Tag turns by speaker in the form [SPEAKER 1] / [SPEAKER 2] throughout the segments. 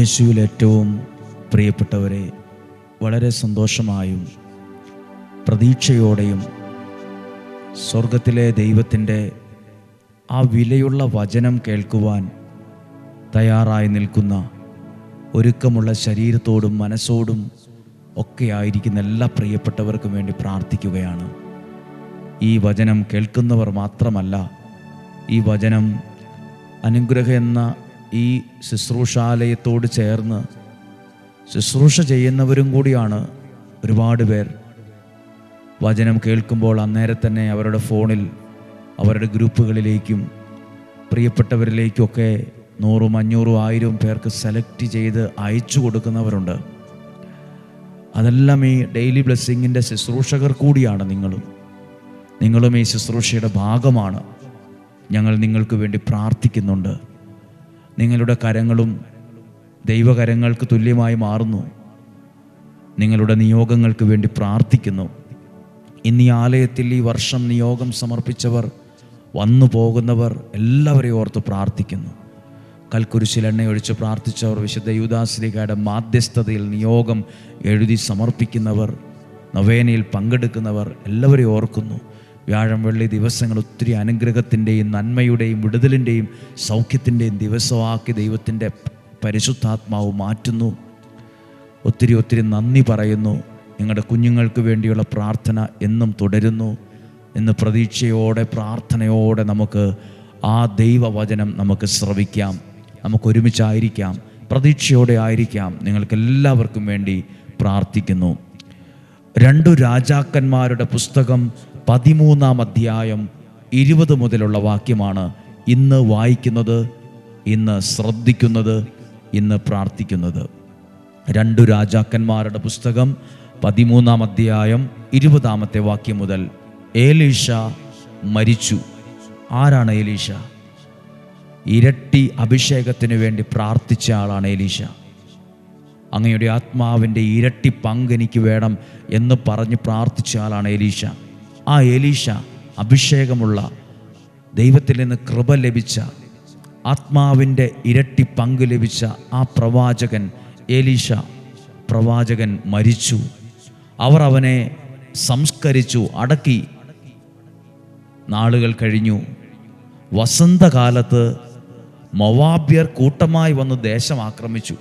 [SPEAKER 1] യേശുവിൽ ഏറ്റവും പ്രിയപ്പെട്ടവരെ വളരെ സന്തോഷമായും പ്രതീക്ഷയോടെയും സ്വർഗത്തിലെ ദൈവത്തിന്റെ ആ വിലയുള്ള വചനം കേൾക്കുവാൻ തയ്യാറായി നിൽക്കുന്ന ഒരുക്കമുള്ള ശരീരത്തോടും മനസ്സോടും ഒക്കെ ആയിരിക്കുന്ന എല്ലാ പ്രിയപ്പെട്ടവർക്കും വേണ്ടി പ്രാർത്ഥിക്കുകയാണ്. ഈ വചനം കേൾക്കുന്നവർ മാത്രമല്ല ഈ വചനം അനുഗ്രഹ എന്ന ഈ ശുശ്രൂഷാലയത്തോട് ചേർന്ന് ശുശ്രൂഷ ചെയ്യുന്നവരും കൂടിയാണ് ഒരുപാട് പേർ. വചനം കേൾക്കുമ്പോൾ അന്നേരം തന്നെ അവരുടെ ഫോണിൽ അവരുടെ ഗ്രൂപ്പുകളിലേക്കും പ്രിയപ്പെട്ടവരിലേക്കൊക്കെ നൂറും അഞ്ഞൂറും ആയിരവും പേർക്ക് സെലക്ട് ചെയ്ത് അയച്ചു കൊടുക്കുന്നവരുണ്ട്. അതെല്ലാം ഈ ഡെയിലി ബ്ലെസ്സിങ്ങിന്റെ ശുശ്രൂഷകർ കൂടിയാണ് നിങ്ങളും. നിങ്ങളും ഈ ശുശ്രൂഷയുടെ ഭാഗമാണ്. ഞങ്ങൾ നിങ്ങൾക്ക് വേണ്ടി പ്രാർത്ഥിക്കുന്നുണ്ട്. നിങ്ങളുടെ കരങ്ങളും ദൈവകരങ്ങൾക്ക് തുല്യമായി മാറുന്നു. നിങ്ങളുടെ നിയോഗങ്ങൾക്ക് വേണ്ടി പ്രാർത്ഥിക്കുന്നു. ഇന്ന് ആലയത്തിൽ ഈ വർഷം നിയോഗം സമർപ്പിച്ചവർ വന്നു പോകുന്നവർ എല്ലാവരെയും ഓർത്ത് പ്രാർത്ഥിക്കുന്നു. കൽക്കുരിശിൽ എണ്ണയൊഴിച്ച് പ്രാർത്ഥിച്ചവർ വിശുദ്ധ യൂദാശ്രീകയുടെ മാധ്യസ്ഥതയിൽ നിയോഗം എഴുതി സമർപ്പിക്കുന്നവർ നവേനയിൽ പങ്കെടുക്കുന്നവർ എല്ലാവരെയും ഓർക്കുന്നു. വ്യാഴം വെള്ളി ദിവസങ്ങൾ ഒത്തിരി അനുഗ്രഹത്തിന്റെയും നന്മയുടെയും വിടുതലിന്റെയും സൗഖ്യത്തിന്റെയും ദിവസമാക്കി ദൈവത്തിന്റെ പരിശുദ്ധാത്മാവ് മാറ്റുന്നു. ഒത്തിരി ഒത്തിരി നന്ദി പറയുന്നു. നിങ്ങളുടെ കുഞ്ഞുങ്ങൾക്ക് വേണ്ടിയുള്ള പ്രാർത്ഥന എന്നും തുടരുന്നു. എന്ന് പ്രതീക്ഷയോടെ പ്രാർത്ഥനയോടെ നമുക്ക് ആ ദൈവവചനം നമുക്ക് ശ്രവിക്കാം. നമുക്ക് ഒരുമിച്ചായിരിക്കാം. പ്രതീക്ഷയോടെ ആയിരിക്കാം. നിങ്ങൾക്ക് എല്ലാവർക്കും വേണ്ടി പ്രാർത്ഥിക്കുന്നു. രണ്ടു രാജാക്കന്മാരുടെ പുസ്തകം പതിമൂന്നാം അധ്യായം ഇരുപത് മുതലുള്ള വാക്യമാണ് ഇന്ന് വായിക്കുന്നത് ഇന്ന് ശ്രദ്ധിക്കുന്നത് ഇന്ന് പ്രാർത്ഥിക്കുന്നത്. രണ്ടു രാജാക്കന്മാരുടെ പുസ്തകം പതിമൂന്നാം അധ്യായം ഇരുപതാമത്തെ വാക്യം മുതൽ ഏലീഷ മരിച്ചു. ആരാണ് ഏലീഷ ഇരട്ടി അഭിഷേകത്തിന് വേണ്ടി പ്രാർത്ഥിച്ച ആളാണ് ഏലീഷ അങ്ങയുടെ ആത്മാവിന്റെ ഇരട്ടി പങ്ക് എനിക്ക് വേണം എന്ന് പറഞ്ഞ് പ്രാർത്ഥിച്ച ആളാണ് ഏലീഷ ആ ഏലീഷ അഭിഷേകമുള്ള ദൈവത്തിൽ നിന്ന് കൃപ ലഭിച്ച ആത്മാവിന്റെ ഇരട്ടി പങ്ക് ലഭിച്ച ആ പ്രവാചകൻ ഏലീഷ പ്രവാചകൻ മരിച്ചു. അവർ അവനെ സംസ്കരിച്ചു അടക്കി. നാളുകൾ കഴിഞ്ഞു. വസന്തകാലത്ത് മൊവാബ്യർ കൂട്ടമായി വന്ന് ദേശം ആക്രമിച്ചു.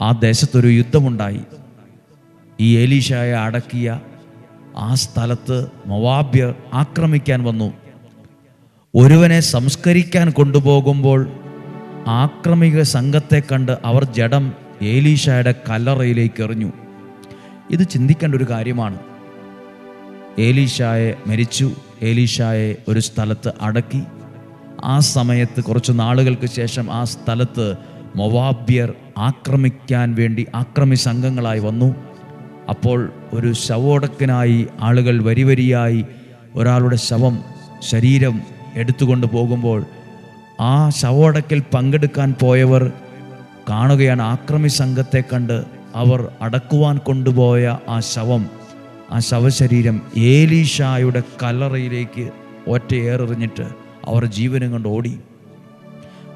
[SPEAKER 1] ആ ദേശത്തൊരു യുദ്ധമുണ്ടായി. ഈ എലീഷയെ അടക്കിയ ആ സ്ഥലത്ത് മൊവാബ്യർ ആക്രമിക്കാൻ വന്നു. ഒരുവനെ സംസ്കരിക്കാൻ കൊണ്ടുപോകുമ്പോൾ ആക്രമിക സംഘത്തെ കണ്ട് അവർ ജഡം ഏലീഷയുടെ കല്ലറയിലേക്ക് എറിഞ്ഞു. ഇത് ചിന്തിക്കേണ്ട ഒരു കാര്യമാണ്. ഏലീഷായെ മരിച്ചു. ഏലീഷായെ ഒരു സ്ഥലത്ത് അടക്കി. ആ സമയത്ത് കുറച്ച് നാളുകൾക്ക് ശേഷം ആ സ്ഥലത്ത് മൊവാബ്യർ ആക്രമിക്കാൻ വേണ്ടി ആക്രമി സംഘങ്ങളായി വന്നു. അപ്പോൾ ഒരു ശവോടക്കനായി ആളുകൾ വരിവരിയായി ഒരാളുടെ ശവം ശരീരം എടുത്തുകൊണ്ട് പോകുമ്പോൾ ആ ശവോടക്കിൽ പങ്കെടുക്കാൻ പോയവർ കാണുകയാണ്. ആക്രമി സംഘത്തെ കണ്ട് അവർ അടക്കുവാൻ കൊണ്ടുപോയ ആ ശവം ആ ശവശരീരം ഏലീഷായുടെ കല്ലറയിലേക്ക് ഒറ്റയേറെറിഞ്ഞിട്ട് അവർ ജീവനും കൊണ്ട് ഓടി.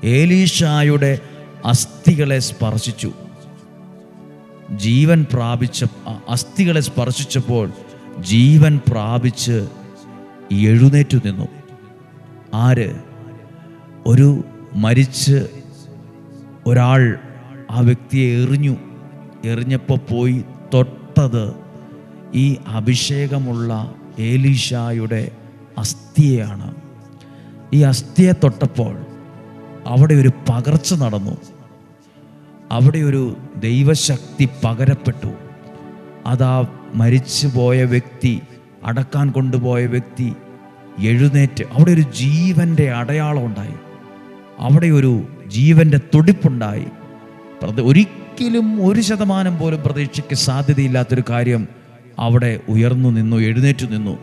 [SPEAKER 1] ഏലീഷായുടെ അസ്ഥികളെ സ്പർശിച്ചു. ജീവൻ പ്രാപിച്ച അസ്ഥികളെ സ്പർശിച്ചപ്പോൾ ജീവൻ പ്രാപിച്ച് എഴുന്നേറ്റു നിന്നു. ആര്? ഒരു മരിച്ച് ഒരാൾ ആ വ്യക്തിയെ എറിഞ്ഞു. എറിഞ്ഞപ്പോൾ പോയി തൊട്ടത് ഈ അഭിഷേകമുള്ള ഏലീഷായുടെ അസ്ഥിയെയാണ്. ഈ അസ്ഥിയെ തൊട്ടപ്പോൾ അവിടെ ഒരു പകർച്ച നടന്നു. അവിടെ ഒരു ദൈവശക്തി പകരപ്പെട്ടു. അതാ മരിച്ചു പോയ വ്യക്തി അടക്കാൻ കൊണ്ടുപോയ വ്യക്തി എഴുന്നേറ്റ് അവിടെ ഒരു ജീവന്റെ അടയാളം ഉണ്ടായി. അവിടെ ഒരു ജീവന്റെ തുടിപ്പുണ്ടായി. ഒരിക്കലും ഒരു ശതമാനം പോലും പ്രതീക്ഷയ്ക്ക് സാധ്യതയില്ലാത്തൊരു കാര്യം അവിടെ ഉയർന്നു നിന്നു എഴുന്നേറ്റു നിന്നു.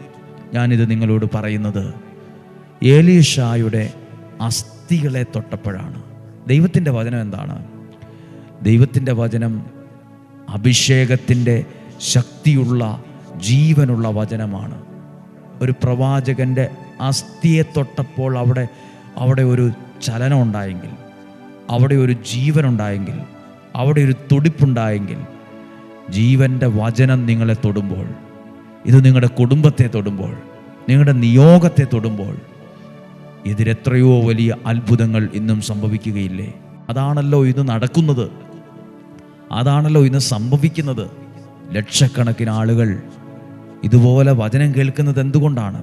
[SPEAKER 1] ഞാനിത് നിങ്ങളോട് പറയുന്നത് ഏലീഷായുടെ അസ്ഥികളെ തൊട്ടപ്പോഴാണ്. ദൈവത്തിന്റെ വചനം എന്താണ്? ദൈവത്തിന്റെ വചനം അഭിഷേകത്തിന്റെ ശക്തിയുള്ള ജീവനുള്ള വചനമാണ്. ഒരു പ്രവാചകന്റെ അസ്ഥിയെ തൊട്ടപ്പോൾ അവിടെ അവിടെ ഒരു ചലനം ഉണ്ടായെങ്കിൽ അവിടെ ഒരു ജീവൻ ഉണ്ടായെങ്കിൽ അവിടെ ഒരു തുടിപ്പുണ്ടായെങ്കിൽ ജീവന്റെ വചനം നിങ്ങളെ തൊടുമ്പോൾ ഇത് നിങ്ങളുടെ കുടുംബത്തെ തൊടുമ്പോൾ നിങ്ങളുടെ നിയോഗത്തെ തൊടുമ്പോൾ ഇതിലെത്രയോ വലിയ അത്ഭുതങ്ങൾ ഇന്നും സംഭവിക്കുകയില്ലേ? അതാണല്ലോ ഇത് നടക്കുന്നത്. അതാണല്ലോ ഇന്ന് സംഭവിക്കുന്നത്. ലക്ഷക്കണക്കിന് ആളുകൾ ഇതുപോലെ വചനം കേൾക്കുന്നത് എന്തുകൊണ്ടാണ്?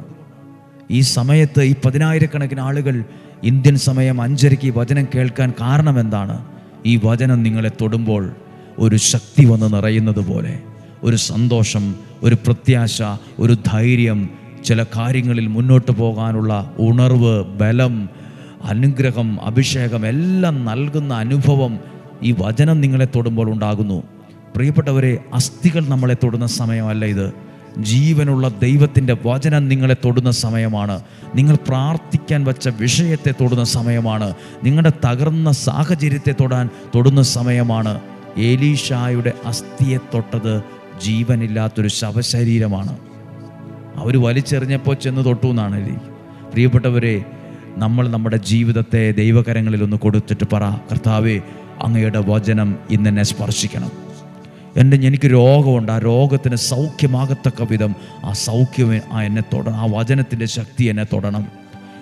[SPEAKER 1] ഈ സമയത്ത് ഈ പതിനായിരക്കണക്കിന് ആളുകൾ ഇന്ത്യൻ സമയം അഞ്ചരയ്ക്ക് വചനം കേൾക്കാൻ കാരണം എന്താണ്? ഈ വചനം നിങ്ങളെ തൊടുമ്പോൾ ഒരു ശക്തി വന്ന് നിറയുന്നത് പോലെ ഒരു സന്തോഷം ഒരു പ്രത്യാശ ഒരു ധൈര്യം ചില കാര്യങ്ങളിൽ മുന്നോട്ട് പോകാനുള്ള ഉണർവ് ബലം അനുഗ്രഹം അഭിഷേകം എല്ലാം നൽകുന്ന അനുഭവം ഈ വചനം നിങ്ങളെ തൊടുമ്പോൾ ഉണ്ടാകുന്നു. പ്രിയപ്പെട്ടവരെ അസ്ഥികൾ നമ്മളെ തൊടുന്ന സമയമല്ല ഇത്. ജീവനുള്ള ദൈവത്തിന്റെ വചനം നിങ്ങളെ തൊടുന്ന സമയമാണ്. നിങ്ങൾ പ്രാർത്ഥിക്കാൻ വച്ച വിഷയത്തെ തൊടുന്ന സമയമാണ്. നിങ്ങളുടെ തകർന്ന സാഹചര്യത്തെ തൊടാൻ തൊടുന്ന സമയമാണ്. ഏലീഷായുടെ അസ്ഥിയെ തൊട്ടത് ജീവനില്ലാത്തൊരു ശവശരീരമാണ്. അവർ വലിച്ചെറിഞ്ഞപ്പോൾ ചെന്ന് തൊട്ടു എന്നാണ് എഴുതി പ്രിയപ്പെട്ടവരെ നമ്മൾ നമ്മുടെ ജീവിതത്തെ ദൈവകരങ്ങളിൽ ഒന്ന് കൊടുത്തിട്ട് പറ. കർത്താവേ അങ്ങയുടെ വചനം ഇന്നെന്നെ സ്പർശിക്കണം. എന്റെ എനിക്ക് രോഗമുണ്ട്. ആ രോഗത്തിന് സൗഖ്യമാകത്തക്ക വിധം ആ സൗഖ്യം ആ എന്നെ തൊടണം. ആ വചനത്തിന്റെ ശക്തി എന്നെ തൊടണം.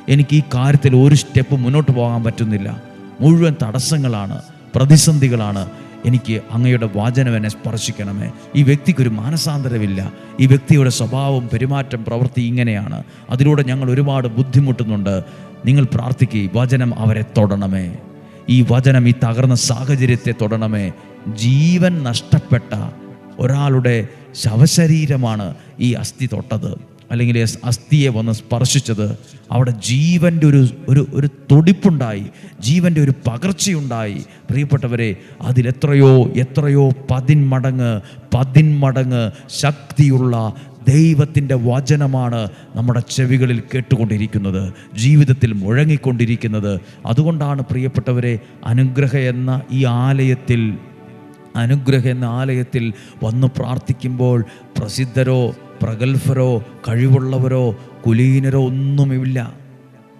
[SPEAKER 1] എനിക്ക് ഈ കാര്യത്തിൽ ഒരു സ്റ്റെപ്പ് മുന്നോട്ട് പോകാൻ പറ്റുന്നില്ല. മുഴുവൻ തടസ്സങ്ങളാണ് പ്രതിസന്ധികളാണ്. എനിക്ക് അങ്ങയുടെ വാചനം എന്നെ സ്പർശിക്കണമേ. ഈ വ്യക്തിക്കൊരു മാനസാന്തരമില്ല. ഈ വ്യക്തിയുടെ സ്വഭാവം പെരുമാറ്റം പ്രവൃത്തി ഇങ്ങനെയാണ്. അതിലൂടെ ഞങ്ങൾ ഒരുപാട് ബുദ്ധിമുട്ടുന്നുണ്ട്. നിങ്ങൾ പ്രാർത്ഥിക്കുക വചനം അവരെ തൊടണമേ. ഈ വചനം ഈ തകർന്ന സാഹചര്യത്തെ തൊടണമേ. ജീവൻ നഷ്ടപ്പെട്ട ഒരാളുടെ ശവശരീരമാണ് ഈ അസ്ഥി തൊട്ടത്. അല്ലെങ്കിൽ അസ്ഥിയെ വന്ന് സ്പർശിച്ചത്. അവിടെ ജീവന്റെ ഒരു ഒരു ഒരു തുടിപ്പുണ്ടായി. ജീവന്റെ ഒരു പകർച്ചയുണ്ടായി. പ്രിയപ്പെട്ടവരെ അതിലെത്രയോ എത്രയോ പതിന്മടങ്ങ് പതിന്മടങ്ങ് ശക്തിയുള്ള ദൈവത്തിന്റെ വചനമാണ് നമ്മുടെ ചെവികളിൽ കേട്ടുകൊണ്ടിരിക്കുന്നത് ജീവിതത്തിൽ മുഴങ്ങിക്കൊണ്ടിരിക്കുന്നത്. അതുകൊണ്ടാണ് പ്രിയപ്പെട്ടവരെ അനുഗ്രഹ എന്ന ഈ ആലയത്തിൽ അനുഗ്രഹ എന്ന ആലയത്തിൽ വന്ന് പ്രാർത്ഥിക്കുമ്പോൾ പ്രസിദ്ധരോ പ്രഗത്ഭരോ കഴിവുള്ളവരോ കുലീനരോ ഒന്നുമില്ല.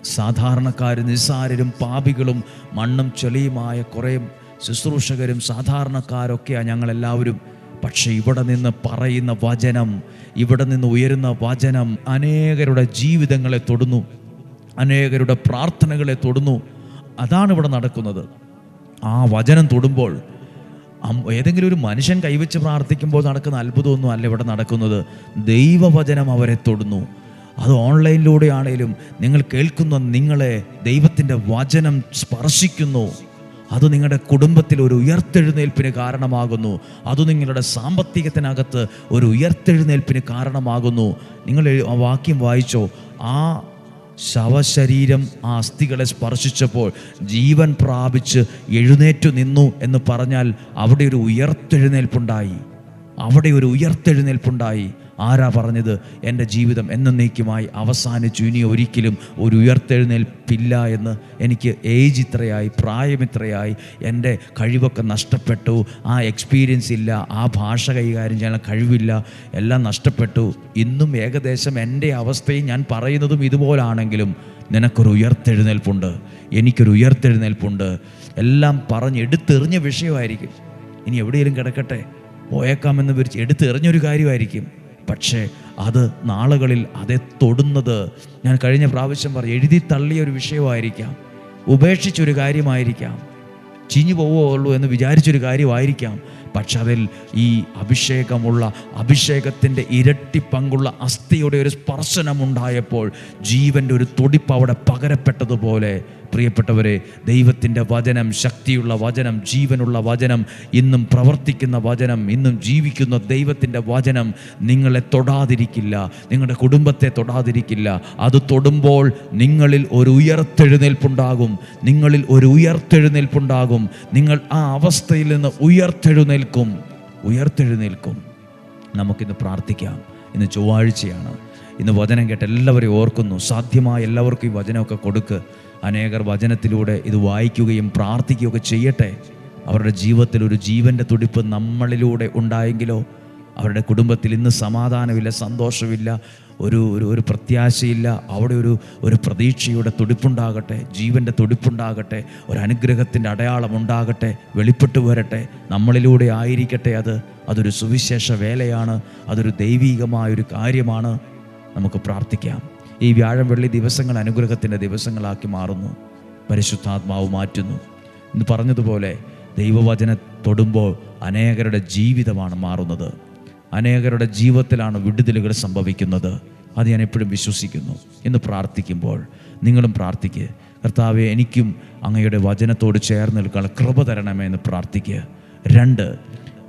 [SPEAKER 1] സാധാരണക്കാരും നിസ്സാരരും പാപികളും മണ്ണും ചെളിയുമായ കുറേ ശുശ്രൂഷകരും സാധാരണക്കാരൊക്കെയാണ് ഞങ്ങളെല്ലാവരും. പക്ഷേ ഇവിടെ നിന്ന് പറയുന്ന വചനം ഇവിടെ നിന്ന് ഉയരുന്ന വചനം അനേകരുടെ ജീവിതങ്ങളെ തൊടുന്നു. അനേകരുടെ പ്രാർത്ഥനകളെ തൊടുന്നു. അതാണ് ഇവിടെ നടക്കുന്നത്. ആ വചനം തൊടുമ്പോൾ ഏതെങ്കിലും ഒരു മനുഷ്യൻ കൈവച്ച് പ്രാർത്ഥിക്കുമ്പോൾ നടക്കുന്ന അത്ഭുതമൊന്നും അല്ല ഇവിടെ നടക്കുന്നത്. ദൈവവചനം അവരെ തൊടുന്നു. അത് ഓൺലൈനിലൂടെ ആണേലും നിങ്ങൾ കേൾക്കുന്ന നിങ്ങളെ ദൈവത്തിന്റെ വചനം സ്പർശിക്കുന്നു. അത് നിങ്ങളുടെ കുടുംബത്തിൽ ഒരു ഉയർത്തെഴുന്നേൽപ്പിന് കാരണമാകുന്നു. അത് നിങ്ങളുടെ സാമ്പത്തികത്തിനകത്ത് ഒരു ഉയർത്തെഴുന്നേൽപ്പിന് കാരണമാകുന്നു. നിങ്ങൾ ആ വാക്യം വായിച്ചോ? ആ ശവശരീരം ആ അസ്ഥികളെ സ്പർശിച്ചപ്പോൾ ജീവൻ പ്രാപിച്ച് എഴുന്നേറ്റു നിന്നു എന്ന് പറഞ്ഞാൽ അവിടെ ഒരു ഉയർത്തെഴുന്നേൽപ്പുണ്ടായി. അവിടെ ഒരു ഉയർത്തെഴുന്നേൽപ്പുണ്ടായി. ആരാ പറഞ്ഞത്? എന്റെ ജീവിതം എന്നേക്കുമായി അവസാനിച്ചു. ഇനി ഒരിക്കലും ഒരു ഉയർത്തെഴുന്നേൽപ്പില്ല എന്ന് എനിക്ക് ഏജ് ഇത്രയായി പ്രായം ഇത്രയായി. എന്റെ കഴിവൊക്കെ നഷ്ടപ്പെട്ടു. ആ എക്സ്പീരിയൻസ് ഇല്ല. ആ ഭാഷ കൈകാര്യം ചെയ്യാൻ കഴിവില്ല. എല്ലാം നഷ്ടപ്പെട്ടു. ഇന്നും ഏകദേശം എന്റെ അവസ്ഥയും ഞാൻ പറയുന്നതും ഇതുപോലാണെങ്കിലും നിനക്കൊരു ഉയർത്തെഴുന്നേൽപ്പുണ്ട്. എനിക്കൊരു ഉയർത്തെഴുന്നേൽപ്പുണ്ട്. എല്ലാം പറഞ്ഞ് എടുത്തെറിഞ്ഞ വിഷയമായിരിക്കും. ഇനി എവിടെയെങ്കിലും കിടക്കട്ടെ? പോയേക്കാമെന്ന് വിരിച്ച് എടുത്തെറിഞ്ഞൊരു കാര്യമായിരിക്കും. പക്ഷേ അത് നാളുകളിൽ അതെ തൊടുന്നത്. ഞാൻ കഴിഞ്ഞ പ്രാവശ്യം പറഞ്ഞു എഴുതി തള്ളിയ ഒരു വിഷയമായിരിക്കാം. ഉപേക്ഷിച്ചൊരു കാര്യമായിരിക്കാം. ചീഞ്ഞു പോവുകയുള്ളൂ എന്ന് വിചാരിച്ചൊരു കാര്യമായിരിക്കാം. പക്ഷെ അതിൽ ഈ അഭിഷേകമുള്ള അഭിഷേകത്തിന്റെ ഇരട്ടി പങ്കുള്ള അസ്ഥിയുടെ ഒരു സ്പർശനമുണ്ടായപ്പോൾ ജീവന്റെ ഒരു തുടിപ്പ് അവിടെ പകരപ്പെട്ടതുപോലെ പ്രിയപ്പെട്ടവരെ ദൈവത്തിന്റെ വചനം ശക്തിയുള്ള വചനം ജീവനുള്ള വചനം ഇന്നും പ്രവർത്തിക്കുന്ന വചനം ഇന്നും ജീവിക്കുന്ന ദൈവത്തിന്റെ വചനം നിങ്ങളെ തൊടാതിരിക്കില്ല നിങ്ങളുടെ കുടുംബത്തെ തൊടാതിരിക്കില്ല. അത് തൊടുമ്പോൾ നിങ്ങളിൽ ഒരു ഉയർത്തെഴുന്നേൽപ്പുണ്ടാകും നിങ്ങളിൽ ഒരു ഉയർത്തെഴുന്നേൽപ്പുണ്ടാകും നിങ്ങൾ ആ അവസ്ഥയിൽ നിന്ന് ഉയർത്തെഴുന്നേൽക്കും ഉയർത്തെഴുന്നേൽക്കും. നമുക്കിന്ന് പ്രാർത്ഥിക്കാം. ഇന്ന് ചൊവ്വാഴ്ചയാണ്. ഇന്ന് വചനം കേട്ട് എല്ലാവരെയും ഓർക്കുന്നു. സാധ്യമായ എല്ലാവർക്കും ഈ വചനമൊക്കെ കൊടുക്ക്. അനേകർ വചനത്തിലൂടെ ഇത് വായിക്കുകയും പ്രാർത്ഥിക്കുകയൊക്കെ ചെയ്യട്ടെ. അവരുടെ ജീവിതത്തിൽ ഒരു ജീവന്റെ തുടിപ്പ് നമ്മളിലൂടെ ഉണ്ടായെങ്കിലോ അവരുടെ കുടുംബത്തിൽ ഇന്ന് സമാധാനമില്ല സന്തോഷമില്ല ഒരു ഒരു ഒരു പ്രത്യാശയില്ല അവിടെ ഒരു ഒരു പ്രതീക്ഷയുടെ തുടിപ്പുണ്ടാകട്ടെ ജീവന്റെ തുടിപ്പുണ്ടാകട്ടെ ഒരു അനുഗ്രഹത്തിന്റെ അടയാളം ഉണ്ടാകട്ടെ വെളിപ്പെട്ടു വരട്ടെ നമ്മളിലൂടെ ആയിരിക്കട്ടെ അത്. അതൊരു സുവിശേഷ വേലയാണ് അതൊരു ദൈവീകമായൊരു കാര്യമാണ്. നമുക്ക് പ്രാർത്ഥിക്കാം. ഈ വ്യാഴം വെള്ളി ദിവസങ്ങൾ അനുഗ്രഹത്തിന്റെ ദിവസങ്ങളാക്കി മാറുന്നു. പരിശുദ്ധാത്മാവ് മാറ്റുന്നു. എന്ന് പറഞ്ഞതുപോലെ ദൈവവചന തൊടുമ്പോൾ അനേകരുടെ ജീവിതമാണ് മാറുന്നത്. അനേകരുടെ ജീവിതത്തിലാണ് വിടുതലുകൾ സംഭവിക്കുന്നത്. അത് ഞാൻ എപ്പോഴും വിശ്വസിക്കുന്നു. എന്ന് പ്രാർത്ഥിക്കുമ്പോൾ നിങ്ങളും പ്രാർത്ഥിക്കുക കർത്താവെ എനിക്കും അങ്ങയുടെ വചനത്തോട് ചേർന്ന് നിൽക്കാൻ കൃപ തരണമേ എന്ന് പ്രാർത്ഥിക്കുക രണ്ട്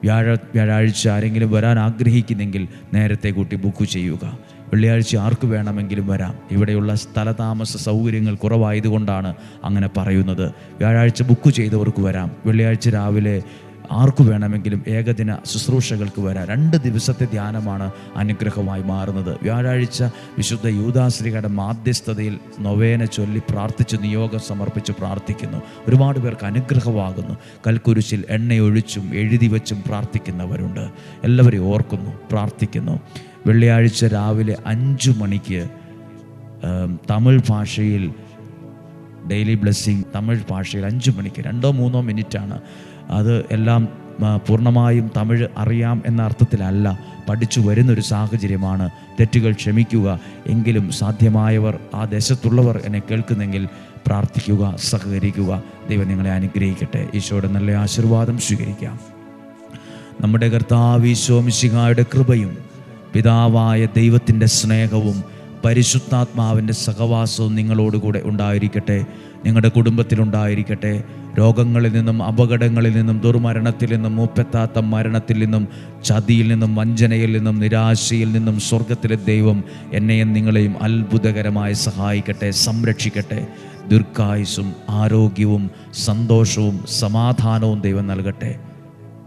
[SPEAKER 1] വ്യാഴ വ്യാഴാഴ്ച ആരെങ്കിലും വരാൻ ആഗ്രഹിക്കുന്നെങ്കിൽ നേരത്തെ കൂട്ടി ബുക്ക് ചെയ്യുക. വെള്ളിയാഴ്ച ആർക്ക് വേണമെങ്കിലും വരാം. ഇവിടെയുള്ള സ്ഥലതാമസ സൗകര്യങ്ങൾ കുറവായതുകൊണ്ടാണ് അങ്ങനെ പറയുന്നത്. വ്യാഴാഴ്ച ബുക്ക് ചെയ്തവർക്ക് വരാം. വെള്ളിയാഴ്ച രാവിലെ ആർക്കു വേണമെങ്കിലും ഏകദിന ശുശ്രൂഷകൾക്ക് വരാം. രണ്ട് ദിവസത്തെ ധ്യാനമാണ് അനുഗ്രഹമായി മാറുന്നത്. വ്യാഴാഴ്ച വിശുദ്ധ യൂദാശ്രീകയുടെ മാധ്യസ്ഥതയിൽ നൊവേന ചൊല്ലി പ്രാർത്ഥിച്ച് നിയോഗം സമർപ്പിച്ച് പ്രാർത്ഥിക്കുന്നു. ഒരുപാട് പേർക്ക് അനുഗ്രഹമാകുന്നു. കൽക്കുരിശിൽ എണ്ണയൊഴിച്ചും എഴുതി വച്ചും പ്രാർത്ഥിക്കുന്നവരുണ്ട്. എല്ലാവരെയും ഓർക്കുന്നു പ്രാർത്ഥിക്കുന്നു. വെള്ളിയാഴ്ച രാവിലെ അഞ്ചു മണിക്ക് തമിഴ് ഭാഷയിൽ ഡെയിലി ബ്ലെസ്സിങ് തമിഴ് ഭാഷയിൽ അഞ്ച് മണിക്ക് രണ്ടോ മൂന്നോ മിനിറ്റാണ്. അത് എല്ലാം പൂർണമായും തമിഴ് അറിയാം എന്ന അർത്ഥത്തിലല്ല പഠിച്ചു വരുന്നൊരു സാഹചര്യമാണ്. തെറ്റുകൾ ക്ഷമിക്കുക എങ്കിലും സാധ്യമായവർ ആ ദേശത്തുള്ളവർ എന്നെ കേൾക്കുന്നെങ്കിൽ പ്രാർത്ഥിക്കുക സഹകരിക്കുക. ദൈവം നിങ്ങളെ അനുഗ്രഹിക്കട്ടെ. ഈശോയുടെ നല്ല ആശീർവാദം സ്വീകരിക്കാം. നമ്മുടെ കർത്താവ് ഈശോ മിശിഹായുടെ കൃപയും പിതാവായ ദൈവത്തിന്റെ സ്നേഹവും പരിശുദ്ധാത്മാവിന്റെ സഹവാസവും നിങ്ങളോടുകൂടെ ഉണ്ടായിരിക്കട്ടെ. നിങ്ങളുടെ കുടുംബത്തിലുണ്ടായിരിക്കട്ടെ രോഗങ്ങളിൽ നിന്നും അപകടങ്ങളിൽ നിന്നും ദുർമരണത്തിൽ നിന്നും മൂപ്പെത്താത്ത മരണത്തിൽ നിന്നും ചതിയിൽ നിന്നും വഞ്ചനയിൽ നിന്നും നിരാശയിൽ നിന്നും സ്വർഗത്തിലെ ദൈവം എന്നെയും നിങ്ങളെയും അത്ഭുതകരമായി സഹായിക്കട്ടെ സംരക്ഷിക്കട്ടെ. ദീർഘായുസും ആരോഗ്യവും സന്തോഷവും സമാധാനവും ദൈവം നൽകട്ടെ.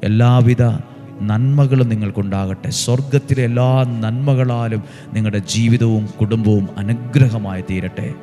[SPEAKER 1] എല്ലാവിധ നന്മകളും നിങ്ങൾക്കുണ്ടാകട്ടെ. സ്വർഗത്തിലെ എല്ലാ നന്മകളാലും നിങ്ങളുടെ ജീവിതവും കുടുംബവും അനുഗ്രഹമായി തീരട്ടെ.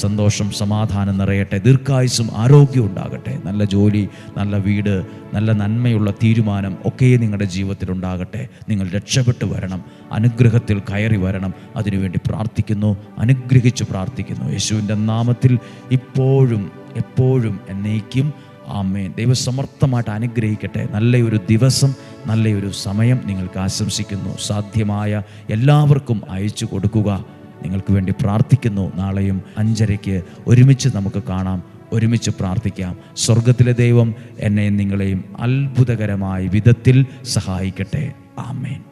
[SPEAKER 1] സന്തോഷം സമാധാനം നിറയട്ടെ. ദീർഘായുസും ആരോഗ്യവും ഉണ്ടാകട്ടെ. നല്ല ജോലി നല്ല വീട് നല്ല നന്മയുള്ള തീരുമാനം ഒക്കെ നിങ്ങളുടെ ജീവിതത്തിൽ ഉണ്ടാകട്ടെ. നിങ്ങൾ രക്ഷപ്പെട്ടു വരണം. അനുഗ്രഹത്തിൽ കയറി വരണം. അതിനുവേണ്ടി പ്രാർത്ഥിക്കുന്നു. അനുഗ്രഹിച്ച് പ്രാർത്ഥിക്കുന്നു. യേശുവിന്റെ നാമത്തിൽ ഇപ്പോഴും എപ്പോഴും എന്നേക്കും ആമേൻ. ദൈവസമർത്ഥമായിട്ട് അനുഗ്രഹിക്കട്ടെ. നല്ലൊരു ദിവസം നല്ലൊരു സമയം നിങ്ങൾക്ക് ആശംസിക്കുന്നു. സാധ്യമായ എല്ലാവർക്കും അയച്ചു കൊടുക്കുക. നിങ്ങൾക്ക് വേണ്ടി പ്രാർത്ഥിക്കുന്നു. നാളെയും അഞ്ചരയ്ക്ക് ഒരുമിച്ച് നമുക്ക് കാണാം. ഒരുമിച്ച് പ്രാർത്ഥിക്കാം. സ്വർഗത്തിലെ ദൈവം എന്നെയും നിങ്ങളെയും അത്ഭുതകരമായ വിധത്തിൽ സഹായിക്കട്ടെ. ആമേൻ.